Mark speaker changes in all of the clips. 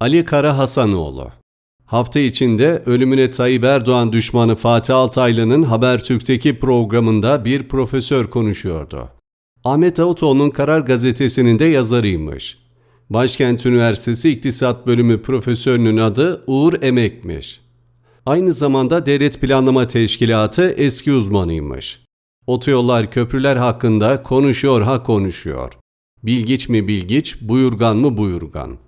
Speaker 1: Ali Kara Hasanoğlu Hafta içinde ölümüne Tayyip Erdoğan düşmanı Fatih Altaylı'nın Habertürk'teki programında bir profesör konuşuyordu. Ahmet Davutoğlu'nun Karar Gazetesi'nin de yazarıymış. Başkent Üniversitesi İktisat Bölümü profesörünün adı Uğur Emek'miş. Aynı zamanda Devlet Planlama Teşkilatı eski uzmanıymış. Otoyollar, köprüler hakkında konuşuyor ha konuşuyor. Bilgiç mi bilgiç, buyurgan mı buyurgan.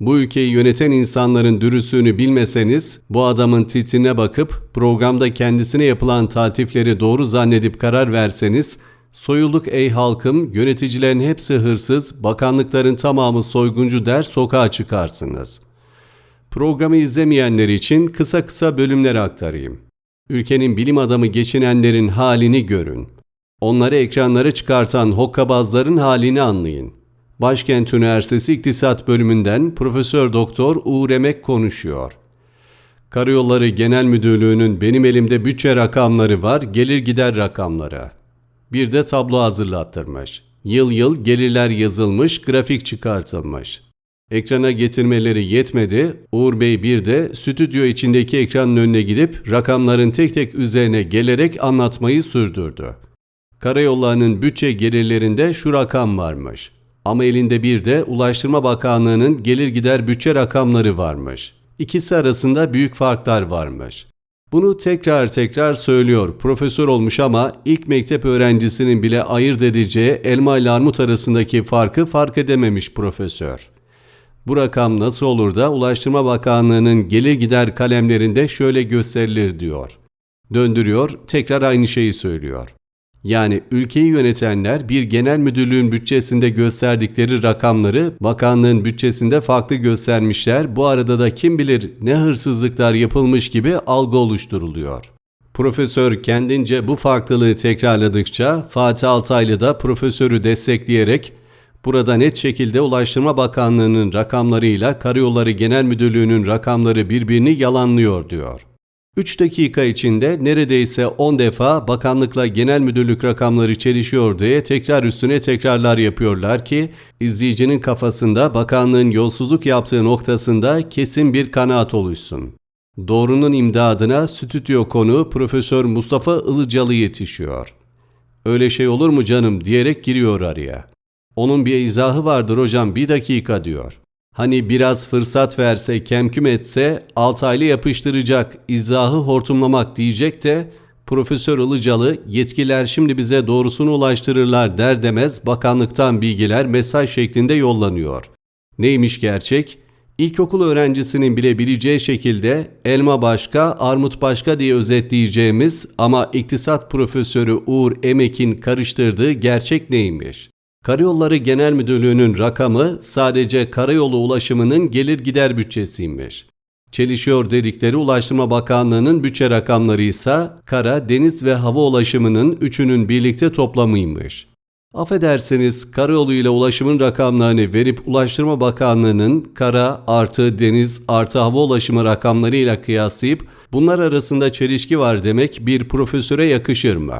Speaker 1: Bu ülkeyi yöneten insanların dürüstlüğünü bilmeseniz, bu adamın titrine bakıp programda kendisine yapılan tatifleri doğru zannedip karar verseniz, soyulduk ey halkım, yöneticilerin hepsi hırsız, bakanlıkların tamamı soyguncu der sokağa çıkarsınız. Programı izlemeyenler için kısa kısa bölümler aktarayım. Ülkenin bilim adamı geçinenlerin halini görün. Onları ekranlara çıkartan hokkabazların halini anlayın. Başkent Üniversitesi İktisat Bölümünden Profesör Doktor Uğur Emek konuşuyor. Karayolları Genel Müdürlüğü'nün benim elimde bütçe rakamları var, gelir gider rakamları. Bir de tablo hazırlattırmış. Yıl yıl gelirler yazılmış, grafik çıkartılmış. Ekrana getirmeleri yetmedi, Uğur Bey bir de stüdyo içindeki ekranın önüne gidip rakamların tek tek üzerine gelerek anlatmayı sürdürdü. Karayollarının bütçe gelirlerinde şu rakam varmış. Ama elinde bir de Ulaştırma Bakanlığı'nın gelir gider bütçe rakamları varmış. İkisi arasında büyük farklar varmış. Bunu tekrar tekrar söylüyor. Profesör olmuş ama ilk mektep öğrencisinin bile ayırt edeceği elma ile armut arasındaki farkı fark edememiş profesör. Bu rakam nasıl olur da Ulaştırma Bakanlığı'nın gelir gider kalemlerinde şöyle gösterilir diyor. Döndürüyor, tekrar aynı şeyi söylüyor. Yani ülkeyi yönetenler bir genel müdürlüğün bütçesinde gösterdikleri rakamları bakanlığın bütçesinde farklı göstermişler. Bu arada da kim bilir ne hırsızlıklar yapılmış gibi algı oluşturuluyor. Profesör kendince bu farklılığı tekrarladıkça Fatih Altaylı da profesörü destekleyerek burada net şekilde Ulaştırma Bakanlığı'nın rakamlarıyla Karayolları Genel Müdürlüğü'nün rakamları birbirini yalanlıyor diyor. 3 dakika içinde neredeyse 10 defa bakanlıkla genel müdürlük rakamları çelişiyor diye tekrar üstüne tekrarlar yapıyorlar ki izleyicinin kafasında bakanlığın yolsuzluk yaptığı noktasında kesin bir kanaat oluşsun. Doğrunun imdadına stüdyo konu Profesör Mustafa Ilıcalı yetişiyor. Öyle şey olur mu canım diyerek giriyor araya. Onun bir izahı vardır hocam bir dakika diyor. Hani biraz fırsat verse, kemküm etse Altaylı yapıştıracak, izahı hortumlamak diyecek de Profesör Ilıcalı yetkililer şimdi bize doğrusunu ulaştırırlar der demez bakanlıktan bilgiler mesaj şeklinde yollanıyor. Neymiş gerçek? İlkokul öğrencisinin bile bileceği şekilde elma başka, armut başka diye özetleyeceğimiz ama iktisat profesörü Uğur Emek'in karıştırdığı gerçek neymiş? Karayolları Genel Müdürlüğü'nün rakamı sadece karayolu ulaşımının gelir gider bütçesiymiş. Çelişiyor dedikleri Ulaştırma Bakanlığı'nın bütçe rakamları ise kara, deniz ve hava ulaşımının üçünün birlikte toplamıymış. Affedersiniz karayolu ile ulaşımın rakamlarını verip Ulaştırma Bakanlığı'nın kara artı deniz artı hava ulaşımı rakamlarıyla kıyaslayıp bunlar arasında çelişki var demek bir profesöre yakışır mı?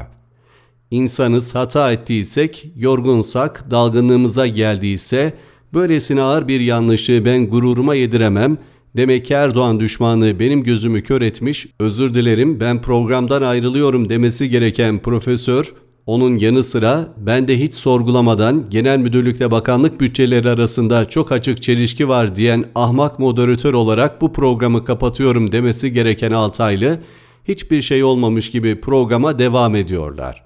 Speaker 1: İnsanız hata ettiysek, yorgunsak, dalgınlığımıza geldiyse, böylesine ağır bir yanlışı ben gururuma yediremem, demek ki Erdoğan düşmanlığı benim gözümü kör etmiş, özür dilerim ben programdan ayrılıyorum demesi gereken profesör, onun yanı sıra ben de hiç sorgulamadan genel müdürlükle bakanlık bütçeleri arasında çok açık çelişki var diyen ahmak moderatör olarak bu programı kapatıyorum demesi gereken Altaylı, hiçbir şey olmamış gibi programa devam ediyorlar.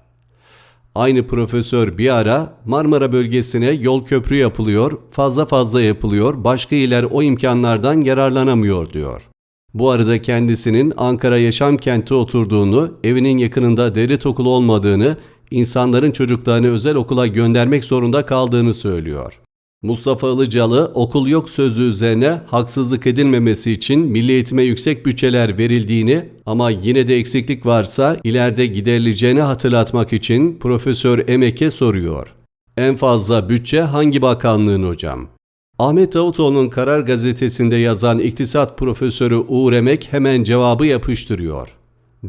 Speaker 1: Aynı profesör bir ara Marmara bölgesine yol köprü yapılıyor, fazla fazla yapılıyor, başka iller o imkanlardan yararlanamıyor diyor. Bu arada kendisinin Ankara yaşam kenti oturduğunu, evinin yakınında devlet okulu olmadığını, insanların çocuklarını özel okula göndermek zorunda kaldığını söylüyor. Mustafa Ilıcalı okul yok sözü üzerine haksızlık edilmemesi için milli eğitime yüksek bütçeler verildiğini ama yine de eksiklik varsa ileride giderileceğini hatırlatmak için Profesör Emek'e soruyor. En fazla bütçe hangi bakanlığın hocam? Ahmet Davutoğlu'nun Karar Gazetesi'nde yazan iktisat profesörü Uğur Emek hemen cevabı yapıştırıyor.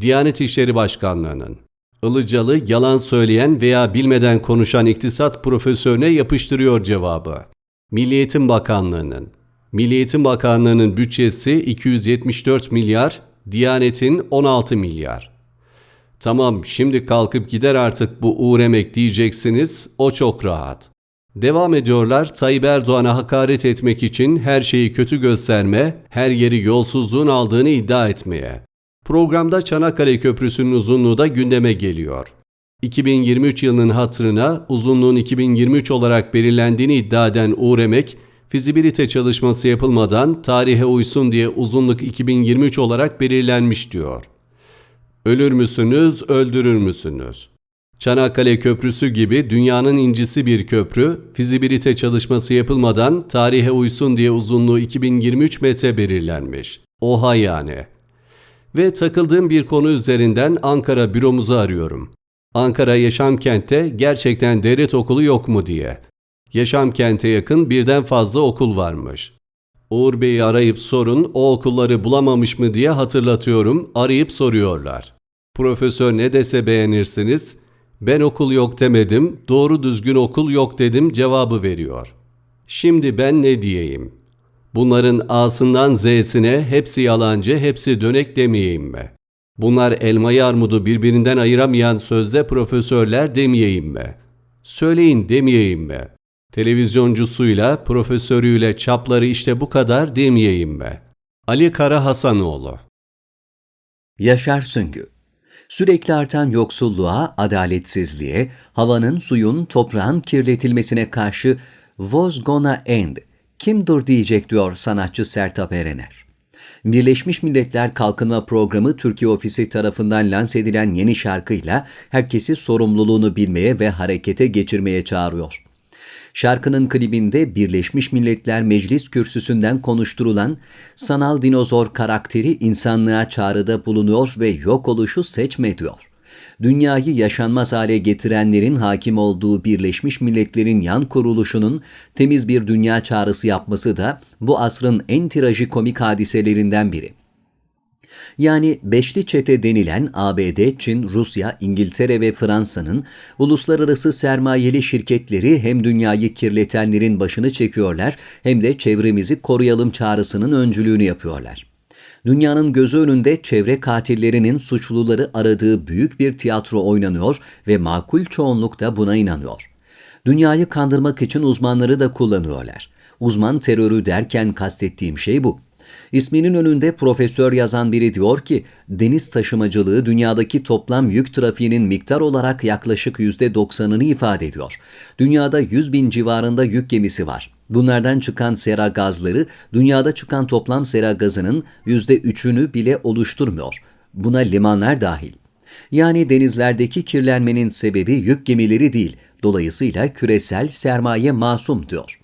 Speaker 1: Diyanet İşleri Başkanlığı'nın. Ilıcalı yalan söyleyen veya bilmeden konuşan iktisat profesörüne yapıştırıyor cevabı. Milli Eğitim Bakanlığı'nın. Milli Eğitim Bakanlığı'nın bütçesi 274 milyar, Diyanet'in 16 milyar. Tamam şimdi kalkıp gider artık bu uğur emek diyeceksiniz, o çok rahat. Devam ediyorlar Tayyip Erdoğan'a hakaret etmek için her şeyi kötü gösterme, her yeri yolsuzluğun aldığını iddia etmeye. Programda Çanakkale Köprüsü'nün uzunluğu da gündeme geliyor. 2023 yılının hatırına uzunluğun 2023 olarak belirlendiğini iddia eden Uğur Emek, fizibilite çalışması yapılmadan tarihe uysun diye uzunluk 2023 olarak belirlenmiş diyor. Ölür müsünüz, öldürür müsünüz? Çanakkale Köprüsü gibi dünyanın incisi bir köprü, fizibilite çalışması yapılmadan tarihe uysun diye uzunluğu 2023 metre belirlenmiş. Oha yani. Ve takıldığım bir konu üzerinden Ankara büromuzu arıyorum. Ankara Yaşam Kent'te gerçekten devlet okulu yok mu diye. Yaşam Kent'e yakın birden fazla okul varmış. Uğur Bey'i arayıp sorun o okulları bulamamış mı diye hatırlatıyorum, arayıp soruyorlar. Profesör ne dese beğenirsiniz, ben okul yok demedim, doğru düzgün okul yok dedim cevabı veriyor. Şimdi ben ne diyeyim? Bunların A'sından Z'sine hepsi yalancı, hepsi dönek demeyeyim mi? Bunlar elmayı armudu birbirinden ayıramayan sözde profesörler demeyeyim mi? Söyleyin demeyeyim mi? Televizyoncusuyla, profesörüyle çapları işte bu kadar demeyeyim mi? Ali Kara Hasanoğlu
Speaker 2: Yaşar Süngü Sürekli artan yoksulluğa, adaletsizliğe, havanın, suyun, toprağın kirletilmesine karşı "Was gonna end? Kim dur diyecek diyor sanatçı Sertab Erener. Birleşmiş Milletler Kalkınma Programı Türkiye Ofisi tarafından lanse edilen yeni şarkıyla herkesi sorumluluğunu bilmeye ve harekete geçirmeye çağırıyor. Şarkının klibinde Birleşmiş Milletler Meclis Kürsüsü'nden konuşturulan sanal dinozor karakteri insanlığa çağrıda bulunuyor ve yok oluşu seçme diyor. Dünyayı yaşanmaz hale getirenlerin hakim olduğu Birleşmiş Milletler'in yan kuruluşunun temiz bir dünya çağrısı yapması da bu asrın en trajikomik hadiselerinden biri. Yani beşli çete denilen ABD, Çin, Rusya, İngiltere ve Fransa'nın uluslararası sermayeli şirketleri hem dünyayı kirletenlerin başını çekiyorlar hem de çevremizi koruyalım çağrısının öncülüğünü yapıyorlar. Dünyanın gözü önünde çevre katillerinin suçluları aradığı büyük bir tiyatro oynanıyor ve makul çoğunluk da buna inanıyor. Dünyayı kandırmak için uzmanları da kullanıyorlar. Uzman terörü derken kastettiğim şey bu. İsminin önünde profesör yazan biri diyor ki, deniz taşımacılığı dünyadaki toplam yük trafiğinin miktar olarak yaklaşık %90'ını ifade ediyor. Dünyada 100 bin civarında yük gemisi var. Bunlardan çıkan sera gazları dünyada çıkan toplam sera gazının %3'ünü bile oluşturmuyor. Buna limanlar dahil. Yani denizlerdeki kirlenmenin sebebi yük gemileri değil, dolayısıyla küresel sermaye masum diyor.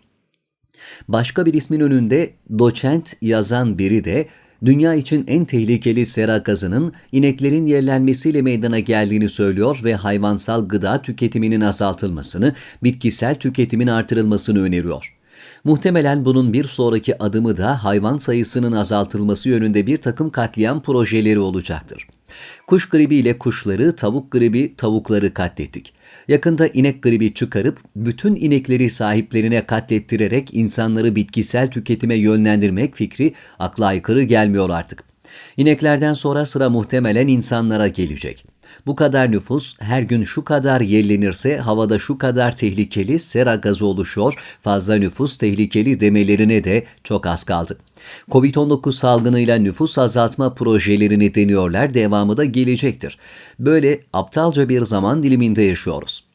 Speaker 2: Başka bir ismin önünde doçent yazan biri de dünya için en tehlikeli sera gazının ineklerin yerlenmesiyle meydana geldiğini söylüyor ve hayvansal gıda tüketiminin azaltılmasını, bitkisel tüketimin artırılmasını öneriyor. Muhtemelen bunun bir sonraki adımı da hayvan sayısının azaltılması yönünde bir takım katliam projeleri olacaktır. Kuş gribi ile kuşları, tavuk gribi tavukları katlettik. Yakında inek gribi çıkarıp bütün inekleri sahiplerine katlettirerek insanları bitkisel tüketime yönlendirmek fikri akla aykırı gelmiyor artık. İneklerden sonra sıra muhtemelen insanlara gelecek. Bu kadar nüfus her gün şu kadar yerlenirse havada şu kadar tehlikeli sera gazı oluşuyor, fazla nüfus tehlikeli demelerine de çok az kaldı. Covid-19 salgınıyla nüfus azaltma projelerini deniyorlar, devamı da gelecektir. Böyle aptalca bir zaman diliminde yaşıyoruz.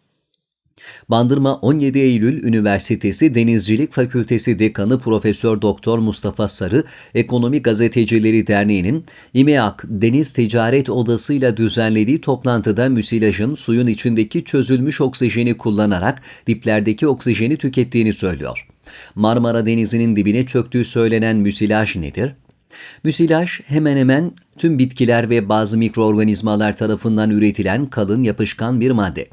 Speaker 2: Bandırma 17 Eylül Üniversitesi Denizcilik Fakültesi Dekanı Profesör Doktor Mustafa Sarı, Ekonomi Gazetecileri Derneği'nin İMEAK Deniz Ticaret Odası ile düzenlediği toplantıda müsilajın suyun içindeki çözülmüş oksijeni kullanarak diplerdeki oksijeni tükettiğini söylüyor. Marmara Denizi'nin dibine çöktüğü söylenen müsilaj nedir? Müsilaj hemen hemen tüm bitkiler ve bazı mikroorganizmalar tarafından üretilen kalın yapışkan bir madde.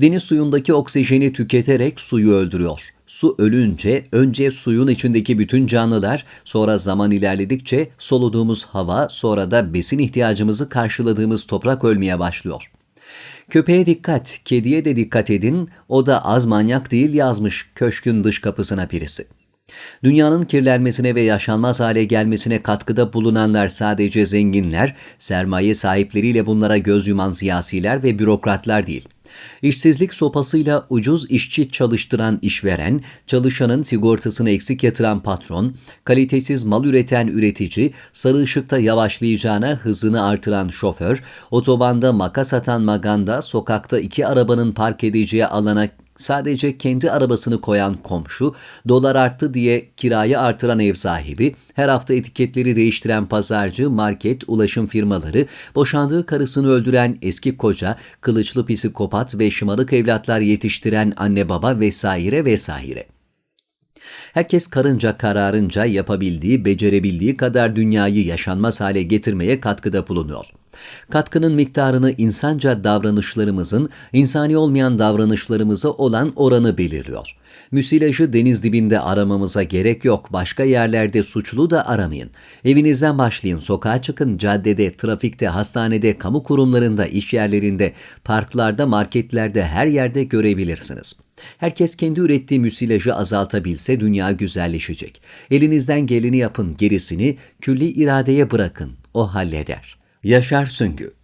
Speaker 2: Deniz suyundaki oksijeni tüketerek suyu öldürüyor. Su ölünce önce suyun içindeki bütün canlılar, sonra zaman ilerledikçe soluduğumuz hava, sonra da besin ihtiyacımızı karşıladığımız toprak ölmeye başlıyor. Köpeğe dikkat, kediye de dikkat edin, o da az manyak değil yazmış köşkün dış kapısına birisi. Dünyanın kirlenmesine ve yaşanmaz hale gelmesine katkıda bulunanlar sadece zenginler, sermaye sahipleriyle bunlara göz yuman siyasiler ve bürokratlar değil. İşsizlik sopasıyla ucuz işçi çalıştıran işveren, çalışanın sigortasını eksik yatıran patron, kalitesiz mal üreten üretici, sarı ışıkta yavaşlayacağına hızını artıran şoför, otobanda makas atan maganda, sokakta iki arabanın park edeceği alana Sadece kendi arabasını koyan komşu, dolar arttı diye kirayı artıran ev sahibi, her hafta etiketleri değiştiren pazarcı, market, ulaşım firmaları, boşandığı karısını öldüren eski koca, kılıçlı psikopat ve şımarık evlatlar yetiştiren anne baba vesaire vesaire. Herkes karınca kararınca yapabildiği, becerebildiği kadar dünyayı yaşanmaz hale getirmeye katkıda bulunuyor. Katkının miktarını insanca davranışlarımızın, insani olmayan davranışlarımıza olan oranı belirliyor. Müsilajı deniz dibinde aramamıza gerek yok. Başka yerlerde suçlu da aramayın. Evinizden başlayın, sokağa çıkın, caddede, trafikte, hastanede, kamu kurumlarında, iş yerlerinde, parklarda, marketlerde, her yerde görebilirsiniz. Herkes kendi ürettiği müsilajı azaltabilse dünya güzelleşecek. Elinizden geleni yapın, gerisini külli iradeye bırakın. O halleder. Yaşar Süngü